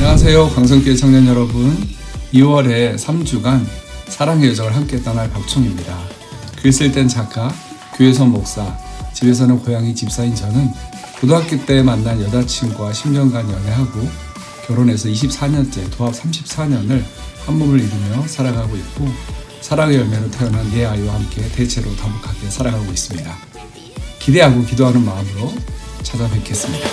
안녕하세요. 광성교회 청년 여러분. 2월에 3주간 사랑의 여정을 함께 떠날 박총입니다. 글 쓸 땐 작가, 교회선 목사, 집에서는 고양이 집사인 저는 고등학교 때 만난 여자친구와 10년간 연애하고 결혼해서 24년째 도합 34년을 한 몸을 이루며 살아가고 있고 사랑의 열매로 태어난 내 아이와 함께 대체로 다복하게 살아가고 있습니다. 기대하고 기도하는 마음으로 찾아뵙겠습니다.